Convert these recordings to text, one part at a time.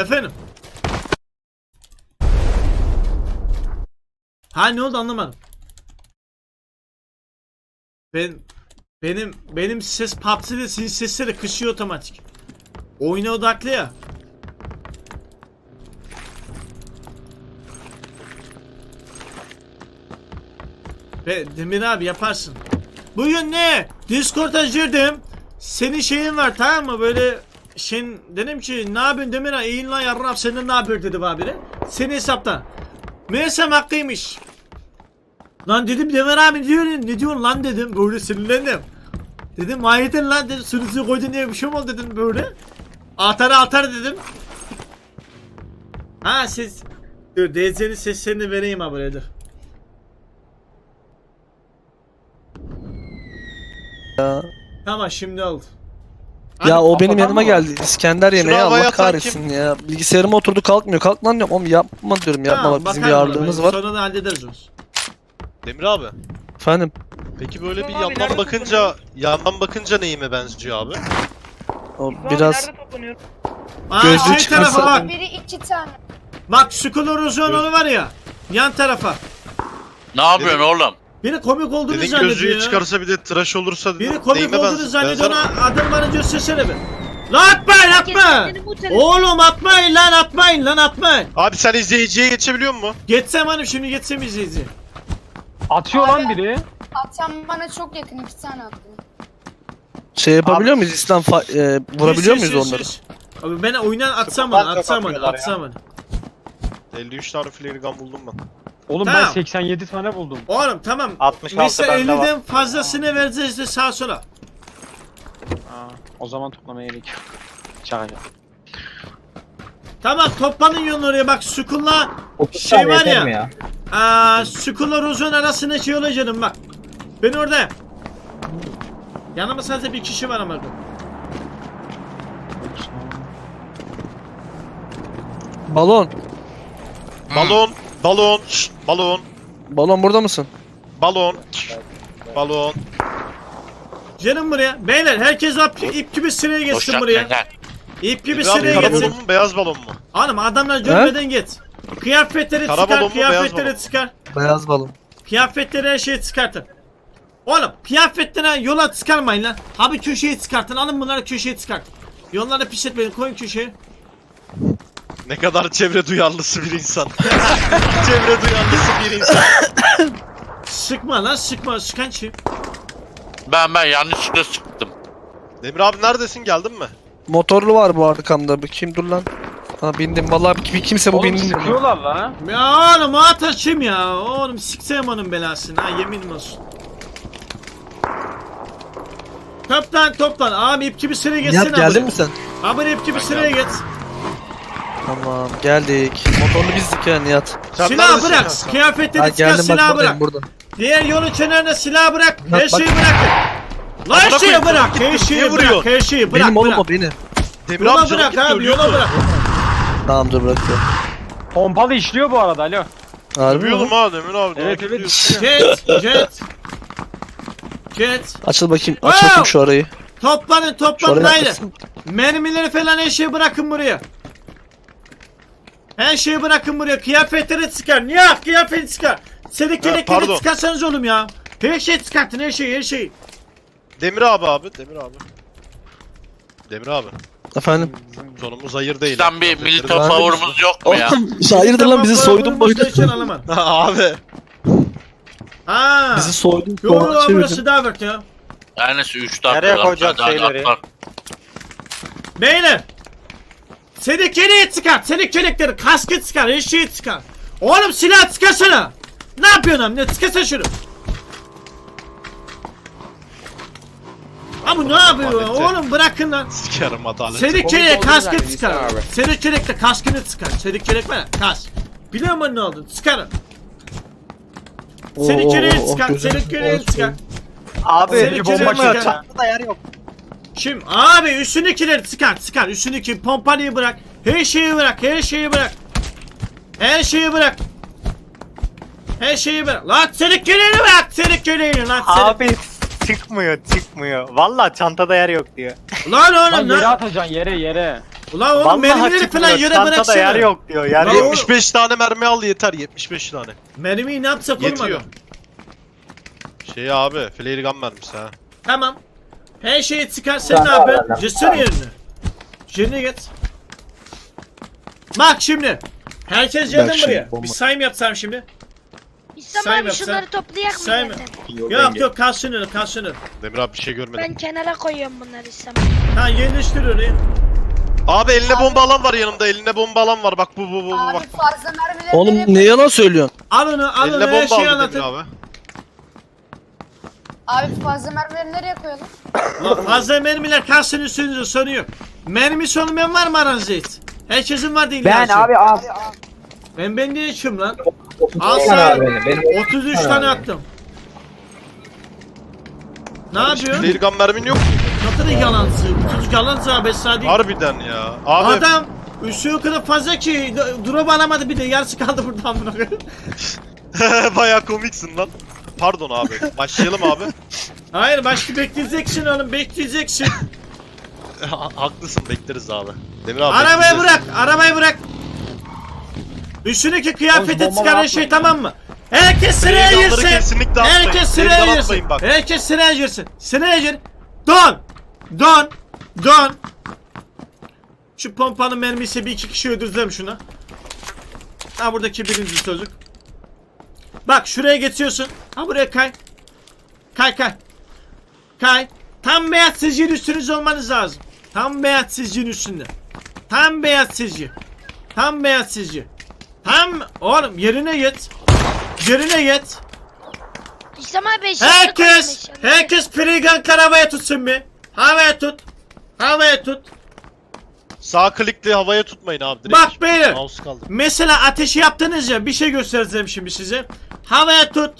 Efendim? Ha ne oldu anlamadım. Ben benim benim ses PUBG'de sizin sesleri kışıyor otomatik. Oyuna odaklı ya. Ve Demir abi yaparsın. Bugün ne? Discord'a girdim. Senin şeyin var tamam mı? Böyle şeyin dedim ki ne yapıyorsun Demir abi? İyi lan yarrab senden ne yapıyor dedi bana biri. Senin hesaptan. Meğersem hakkıymış. Lan dedim Demir abi diyor ne diyorsun lan dedim. Böyle sinirlendim. Dedim mahiyeten lan dedim sürüsü koydun diye bir şey mi oldu dedim böyle. Atar atar dedim. Ha siz Dur DZ'nin seslerini vereyim abi buraya dur. Tamam şimdi oldu. Ya o benim kafadan yanıma mı? geldi. İskender yemeği Şuna havaya Allah atan kahretsin ya. Bilgisayarıma oturdu kalkmıyor. Kalk lan diyorum. Oğlum yapma diyorum yapma Tamam, bak bizim bakarım ona yarlığımız ben. var. Sonra da hallederiz onu. Demir abi. Efendim. Peki böyle bir Tamam abi, yandan nerede bakınca yandan bakınca neyime benziyor abi? O biraz nerede toplanıyor? Aa Gözlüğü şey çıkarsa- tarafa bak. Biri iki tane. Bak Skullorozon onu var ya. Yan tarafa. Ne yapıyorsun oğlum? Biri komik olduğunu Dedin zannediyor gözlüğü ya. çıkarsa bir de tıraş olursa Biri komik neyime olduğunu benzer- zannediyor benzer- ona adım bana göstersene bir. Lan atmayın atma. Oğlum atmayın lan atmayın lan atmayın. Abi sen izleyiciye geçebiliyor musun? Geçsem hanım şimdi geçsem izleyici. Atıyor lan biri. Atan bana çok yakın iki tane attım. şey yapabiliyor muyuz İslam fa- e, vurabiliyor Şiş, muyuz şiş, onları? şiş. Abi ben oyundan atsam onu atsam onu atsam onu. 53 tane flare gun buldum ben. Oğlum Tamam. ben 87 tane buldum. Oğlum tamam. 66 Mesela bende var. 50'den fazlasını vereceğiz de sağa sola. Aa, o zaman toplamaya gerek yok. Şaka. Tamam toplanın yolun oraya bak Skull'la şey var ya. Aa, Skull'la Rozon arasında şey olacağım bak. Ben orada. Yanıma sadece bir kişi var ama. Balon. Balon, balon, şşt, balon, Balon burada mısın? balon, şşt, balon. Gelin buraya. Beyler herkes ip, ip gibi sıraya geçsin buraya. İp gibi abi sıraya kara geçsin. balon mu beyaz balon mu? Hanım adamlar görmeden git. Kıyafetleri Kara çıkar, mu, beyaz kıyafetleri balon? çıkar. Beyaz balon. Kıyafetleri her şeyi çıkartın. Oğlum kıyafetleri yola çıkarmayın lan. Abi köşeye çıkartın. Alın bunları köşeye çıkartın. Yolları pis etmeyin. Koyun köşeye. Ne kadar çevre duyarlısı bir insan. çevre duyarlısı bir insan. Sıkma lan sıkma. Sıkan şey. Ben ben yanlışlıkla sıktım. Demir abi neredesin geldin mi? Motorlu var bu arkamda. Bir kim dur lan? Ha bindim. Vallahi bir, bir kimse bu Oğlum bindim. sıkıyorlar la. Ya oğlum o ataşım ya. Oğlum siksem onun belasını. Ha yemin olsun. Toplan toplan. Abi ip gibi sıraya geçsene. Nihat geldin mi sen? Abi ip gibi sıraya geç. Tamam geldik. Motorlu bizdik ya Nihat. Silah bırak. ya? Kıyafetleri çıkar silah bırak. burada. Diğer yolun kenarına silah bırak. Her şeyi bırakın. Lan her şeyi bırak. Her şeyi bırak. vuruyor? Her şeyi bırak. benim oğlum bırak. o benim. Demir Yola bırak abi yola bırak. Tamam dur bırakıyorum. Pompalı işliyor bu arada alo. Harbi mi? Ha Demir abi. Evet evet işliyor. Jet. Jet. Jet. Açıl bakayım. Aç bakayım şu arayı. Toplanın toplanın haydi. Mermileri falan her şeyi bırakın buraya. Her şeyi bırakın buraya. Kıyafetleri çıkar. Niye? Kıyafeti çıkar. Sedektelikleri pardon. çıkarsanız oğlum ya. Her şeyi çıkartın her şeyi her şeyi. Demir abi abi. Demir abi. Demir abi. Efendim. Sonumuz hayır değil. Sen bir milito power'umuz yok mu ya? Oğlum hayırdır lan bizi soydun boydun. abi. Ha. Bizi soydun. Yo yo soğana burası çevirdin. Davert ya. Yani 3 dakika. Nereye lan, koyacağız şeyleri? atla. Beyler. Sedekeliği çıkar. Sedekelikleri kaskı çıkar. Her şeyi çıkar. Oğlum silah çıkarsana. Ne yapıyorsun amına? Çıkarsana şunu. Abi ne yapıyor? Adaleti. Oğlum bırakın lan. Sikerim adalet. Sedekeliğe kaskı çıkar. Sedekeliğe kaskını çıkar. Sedekeliğe var ya kask. Biliyor musun ne oldu? Çıkarın. Oo, Sedekeliğe oo, çıkar. Sedekeliğe Orası. çıkar. Abi Seni bir bomba çıkar. çantada yer yok. Şimdi abi üstündekileri çıkar çıkar üstündeki pompalıyı bırak her şeyi bırak her şeyi bırak her şeyi bırak her şeyi bırak lan sedekeleri bırak sedekeleri lan sedek Abi çıkmıyor çıkmıyor. Valla çantada yer yok diyor. lan Lan oğlum yere lan atacaksın yere yere. Ulan oğlum mermileri falan yere Çantada bıraksana. yer yok diyor. Yer Lan yok. oğlum. 75 tane mermi al yeter 75 tane. Mermiyi ne yapsak Yetiyor. olmadı. Şey abi flare gun mermisi ha. Tamam. Her şeyi çıkar sen ne yapıyorsun? Cesur yerine. Yerine git. Bak şimdi. Herkes geldi Bak şimdi, buraya. bomba. Bir sayım yapsam şimdi. İslam abi sen. şunları toplayak mı Sayma. zaten? Yok yok kal sınırı kal sınırı. Demir abi bir şey görmedim. Ben kenara koyuyorum bunları İslam Ha yerleştir. Abi eline bomba alan var yanımda eline bomba alan var bak bu bu bu bu Abi bak. fazla mermileri Oğlum ne yalan söylüyorsun? Al onu al onu Eline her bomba şeyi aldı anlatın. Demir abi. Abi fazla mermileri nereye koyalım? Lan fazla mermiler kalsın üstünüze sorun yok. Mermisi olmayan var mı aranızda hiç? Herkesin var değil Ben abi az. Ben ben de içim lan. 33 Al tane sana. abi benim. Benim 33 tane attım. Ne yapıyorsun? Gun mermin yok mu? Ne kadar yalansın. Çocuk yalansın abi sadık. Harbiden ya. Abi Adam üstü o kadar fazla ki drop alamadı bir de yarısı kaldı burada amına koyayım. Baya komiksin lan. Pardon abi. Başlayalım abi. Hayır başka bekleyeceksin oğlum bekleyeceksin. Ha- Haklısın bekleriz abi. Demir abi. arabayı bekleyeceğiz. bırak arabayı bırak. Üstündeki kıyafeti Oğlum, bomba çıkaran atmayın. şey tamam mı? Herkes sıraya girsin. kesinlikle atmayın. Herkes sıraya girsin. atmayın bak. Herkes sıraya girsin. Sıraya gir. Don. Don. Don. Şu pompanın mermisi bir iki kişi öldüreceğim şuna. Ha buradaki birinci çocuk. Bak şuraya geçiyorsun. Ha buraya kay. Kay kay. Kay. Tam beyaz sizin üstünüz olmanız lazım. Tam beyaz sizin üstünde. Tam beyaz sizci. Tam beyaz sizci. Tam oğlum yerine git. Yerine git. İslam abi Herkes, herkes Prigan havaya tutsun bir. Havaya tut. Havaya tut. Sağ klikle havaya tutmayın abi direkt. Bak beyler. Mouse kaldı. Mesela ateşi yaptınız ya bir şey göstereceğim şimdi size. Havaya tut.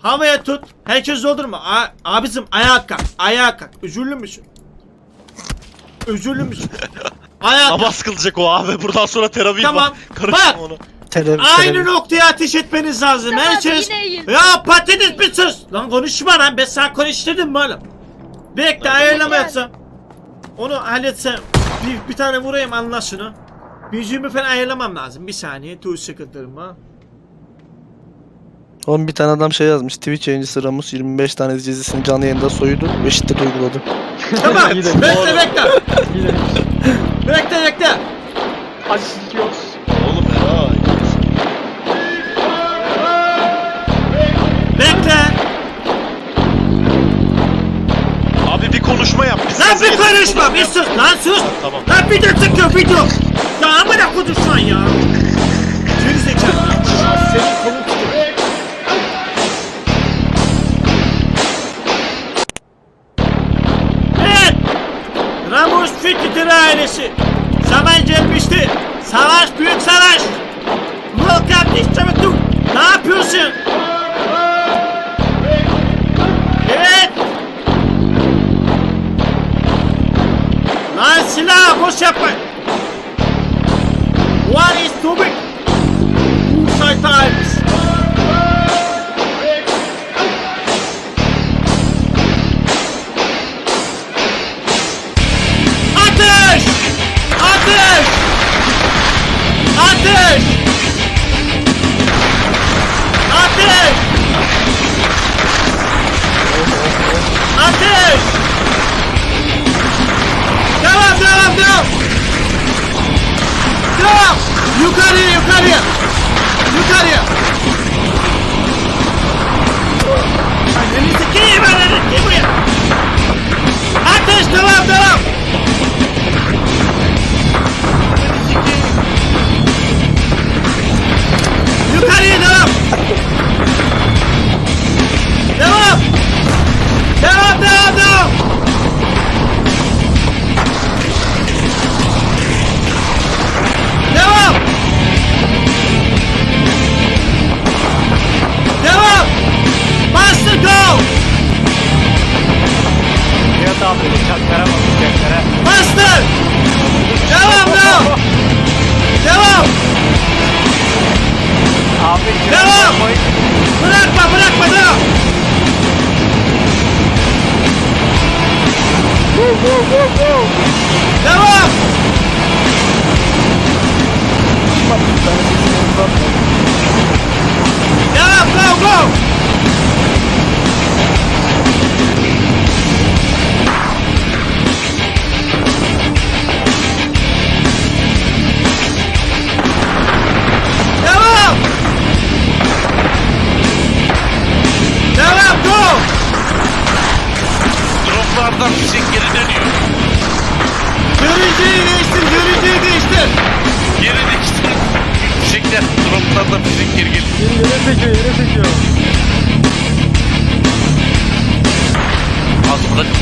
Havaya tut. Herkes doldurma. A abicim ayağa kalk. Ayağa kalk. Üzüldün müsün? Üzüldün müsün? Ayağa kalk. Namaz kılacak o abi. Buradan sonra teravih Tamam. var. Karışma Bak. ona. Televizyon. Aynı noktaya ateş etmeniz lazım. Tamam, Herkes... Ya patates bir sus. Lan konuşma lan. Ben sana konuşturdum mu oğlum? Bekle ayarlama yapsam. Onu halletsem. Bir, bir tane vurayım anla şunu. Müziğimi falan ayarlamam lazım. Bir saniye. Second'larım ha. Oğlum bir tane adam şey yazmış. Twitch yayıncısı Ramus 25 tane izleyicisini canlı yayında soydu ve şiddet uyguladı. Tamam. Bekle bekle. Bekle bekle. Hadi sikiyoruz. Oğlum Lan bir konuşma. Bir sus. Lan sus. Tamam. Lan bir de tıkıyor bir dur. Ya amına kodursan ya. Geri zekalı. Senin kolun tutuyor. Evet. Ramos Fikret'in ailesi. Zaman büyük savaş.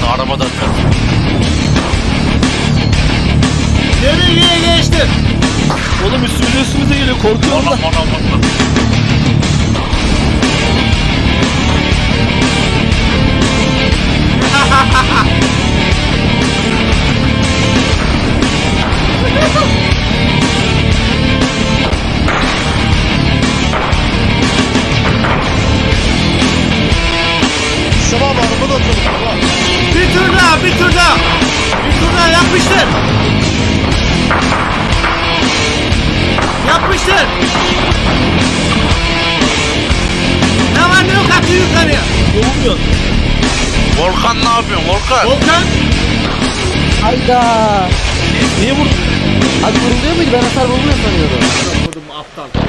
arabada tır. Nereye geçtin? Oğlum üstümüze üstümüze geliyor korkuyorum Anam anam anam. Bir tur daha. Bir tur daha yapıştır. Yapıştır. Ne var ne yok atı yukarıya. Olmuyor. Volkan ne yapıyorsun Volkan? Volkan. Hayda. Niye vurdun? Hadi vuruluyor muydu? Ben hasar vuruluyor sanıyordum. Vurdum aptal.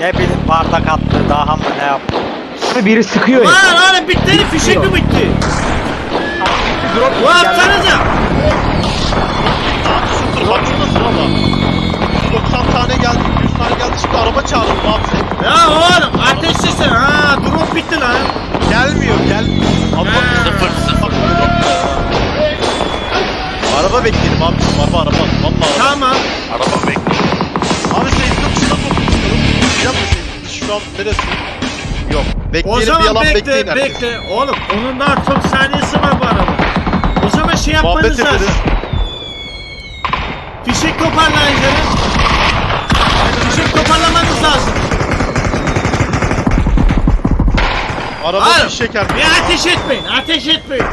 Ne bileyim bardak attı daha mı ne yaptı? Biri sıkıyor ya. Lan oğlum bitti fişek mi bitti? Bu yapsanıza. Sıfır baksana ama. 90 tane geldi, 100 tane geldi. Şimdi araba çağıralım abi sen. Ya oğlum ateşlisin ha drop bitti lan. Gelmiyor, gelmiyor. Abi bak, Ha. Sıfır sıfır. Araba bekleyelim abi. Araba araba. Vallahi. Tamam. Araba bekliyor. Abi seyirci dışına topluyorum. Yapma seyirci dışı şu an neresi? Yok. O Bekleyelim bir zaman yalan bekle bekleyin herkes. bekle. Oğlum onun daha çok saniyesi var bu araba. O zaman şey Muhabbet yapmanız lazım. ederiz. Fişek toparlayın canım. Fişek toparlamanız lazım. Araba Hayır. bir şeker. Bir ateş etmeyin, ateş etmeyin.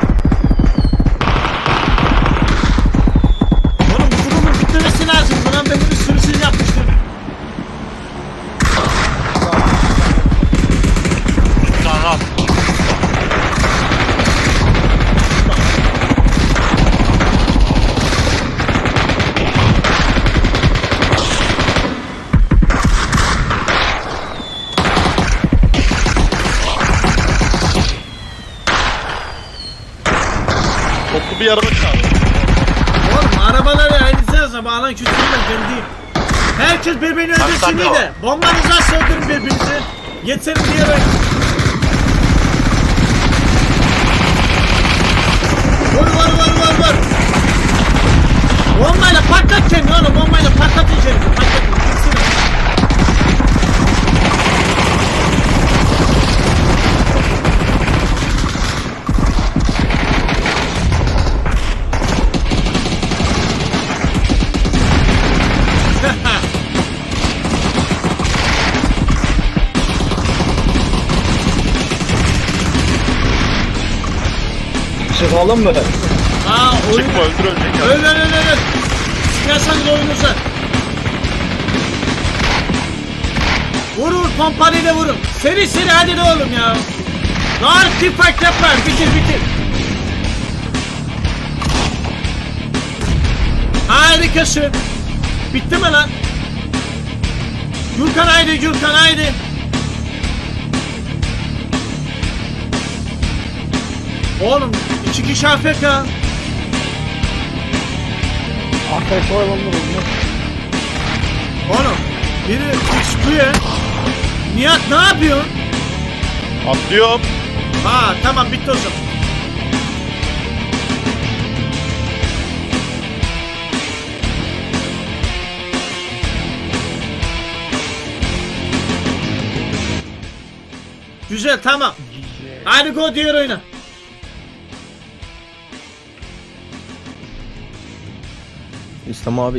Toplu bir araba çağıralım. Oğlum arabaları ayrılsanıza bağlan kütüğüyle ben değil. Herkes birbirini diye o. de. Bombanızı asla öldürün birbirinizi. Yeterim diye böyle. Vur vur vur vur vur. Bombayla patlat kendini oğlum. Bombayla patlat içeri. Patlat. Gitsin. Çıkalım mı? Aa oyun. Çıkma öldür ölecek ya. Öl öl öl öl. Sıkarsanız oyununuza. Vur vur pompalıyla vurun. Seri seri hadi de oğlum ya. Lan fight yapma. Bitir bitir. Harikasın. Bitti mi lan? Gürkan haydi Gürkan haydi. Oğlum iki kişi AFK. Oğlum biri çıkıyor. Nihat ne yapıyorsun? Atlıyorum. Ha tamam bitti o zaman. Güzel tamam. Hadi go diğer oyuna. İslam abi